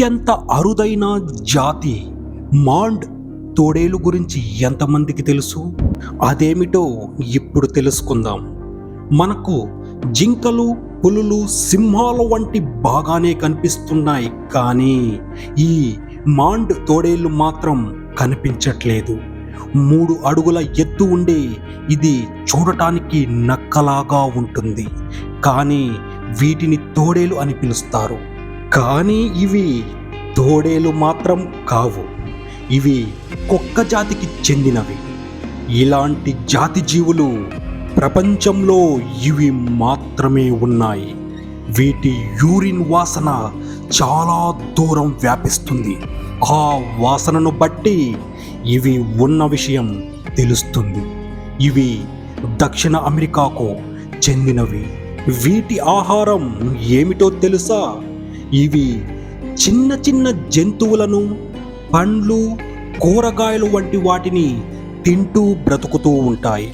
అత్యంత అరుదైన జాతి మాండ్ తోడేలు గురించి ఎంతమందికి తెలుసు? అదేమిటో ఇప్పుడు తెలుసుకుందాం. మనకు జింకలు పులులు సింహాలు వంటి బాగానే కనిపిస్తున్నాయి కానీ ఈ మాండ్ తోడేళ్ళు మాత్రం కనిపించట్లేదు. మూడు అడుగుల ఎత్తు ఉండే ఇది చూడటానికి నక్కలాగా ఉంటుంది. కానీ వీటిని తోడేలు అని పిలుస్తారు. కానీ ఇవి తోడేలు మాత్రం కావు. ఇవి కుక్క జాతికి చెందినవి. ఇలాంటి జాతి జీవులు ప్రపంచంలో ఇవి మాత్రమే ఉన్నాయి. వీటి యూరిన్ వాసన చాలా దూరం వ్యాపిస్తుంది. ఆ వాసనను బట్టి ఇవి ఉన్న విషయం తెలుస్తుంది. ఇవి దక్షిణ అమెరికాకు చెందినవి. వీటి ఆహారం ఏమిటో తెలుసా? ఇవి చిన్న చిన్న జంతువులను పండ్లు కూరగాయలు వంటి వాటిని తింటూ బ్రతుకుతూ ఉంటాయి.